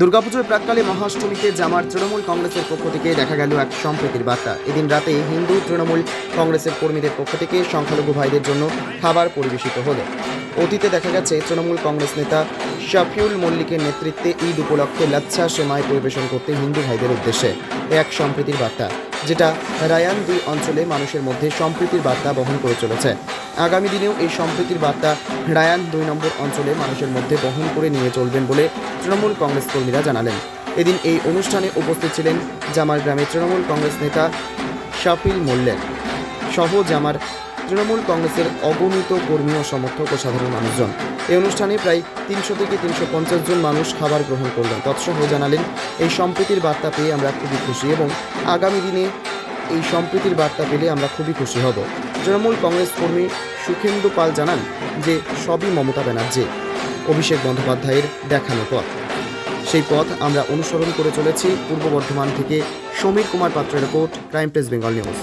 দুর্গাপুজোর প্রাককালে মহাষ্টমীতে জামার তৃণমূল কংগ্রেসের পক্ষ থেকে দেখা গেল এক সম্প্রীতির বার্তা। এদিন রাতে হিন্দু তৃণমূল কংগ্রেসের কর্মীদের পক্ষ থেকে সংখ্যালঘু ভাইদের জন্য খাবার পরিবেশিত হলো। অতীতে দেখা গেছে, তৃণমূল কংগ্রেস নেতা শাফিউল মল্লিকের নেতৃত্বে ঈদ উপলক্ষে লাচ্ছা সেমায় পরিবেশন করতে হিন্দু ভাইদের উদ্দেশ্যে এক সম্প্রীতির বার্তা, যেটা রায়ান দুই অঞ্চলে মানুষের মধ্যে সম্প্রীতির বার্তা বহন করে চলেছে। আগামী দিনেও এই সম্প্রীতির বার্তা রায়ান দুই নম্বর অঞ্চলে মানুষের মধ্যে বহন করে নিয়ে চলবেন বলে তৃণমূল কংগ্রেস কর্মীরা জানালেন। এদিন এই অনুষ্ঠানে উপস্থিত ছিলেন জামার গ্রামে তৃণমূল কংগ্রেস নেতা শাফিল মোল্লের সহ জামার তৃণমূল কংগ্রেসের অগণিত কর্মী ও সমর্থক ও সাধারণ মানুষজন। এই অনুষ্ঠানে প্রায় তিনশো থেকে তিনশো পঞ্চাশ জন মানুষ খাবার গ্রহণ করলেন। তৎসহ জানালেন, এই সম্প্রীতির বার্তা পেয়ে আমরা খুবই খুশি এবং আগামী দিনে এই সম্প্রীতির বার্তা পেলে আমরা খুবই খুশি হব। তৃণমূল কংগ্রেস কর্মী সুখেন্দু পাল জানান যে সবই মমতা ব্যানার্জি, অভিষেক বন্দ্যোপাধ্যায়ের দেখানো পথ। সেই পথ আমরা অনুসরণ করে চলেছি পূর্ব বর্ধমান থেকে সমীর কুমার পাত্রের report, crime press Bengal news.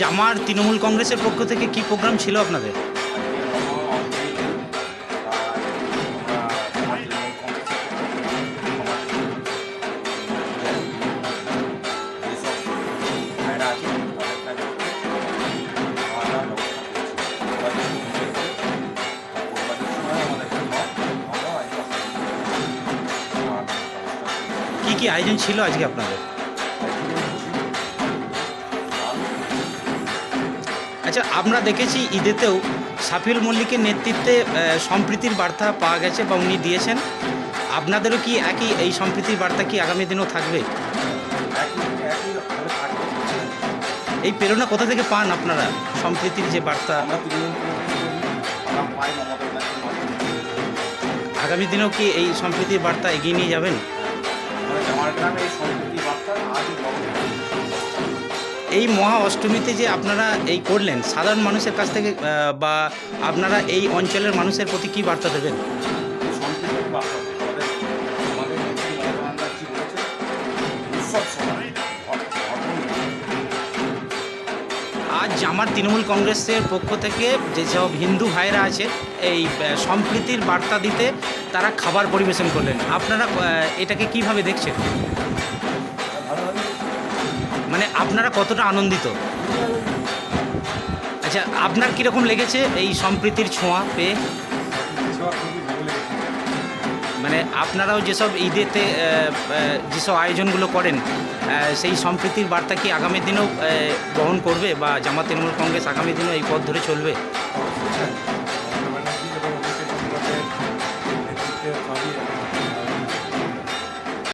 জামার তৃণমূল কংগ্রেসের পক্ষ থেকে কি প্রোগ্রাম ছিল আপনাদের? কি কি আয়োজন ছিল আজকে আপনাদের? আচ্ছা আমরা দেখেছি ঈদেতেও সাফিউল মল্লিকের নেতৃত্বে সম্প্রীতির বার্তা পাওয়া গেছে বা উনি দিয়েছেন। আপনাদেরও কি একই এই সম্প্রীতির বার্তা কি আগামী দিনেও থাকবে? এই প্রেরণা কোথা থেকে পান আপনারা, সম্প্রীতির যে বার্তা? আগামী দিনেও কি এই সম্প্রীতির বার্তা এগিয়ে নিয়ে যাবেন? এই মহা অষ্টমীতে যে আপনারা এই করলেন, সাধারণ মানুষের কাছ থেকে বা আপনারা এই অঞ্চলের মানুষের প্রতি কি বার্তা দেবেন? আজ জামার তৃণমূল কংগ্রেসের পক্ষ থেকে যেসব হিন্দু ভাইরা আছে, এই সম্প্রীতির বার্তা দিতে তারা খাবার পরিবেশন করলেন। আপনারা এটাকে কীভাবে দেখছেন? মানে আপনারা কতটা আনন্দিত? আচ্ছা আপনার কীরকম লেগেছে এই সম্প্রীতির ছোঁয়া পেয়ে? মানে আপনারাও যেসব ঈদেতে যেসব আয়োজনগুলো করেন সেই সম্প্রীতির বার্তা কি আগামী দিনেও বহন করবে বা জামাত তৃণমূল কংগ্রেস আগামী দিনেও এই পথ ধরে চলবে?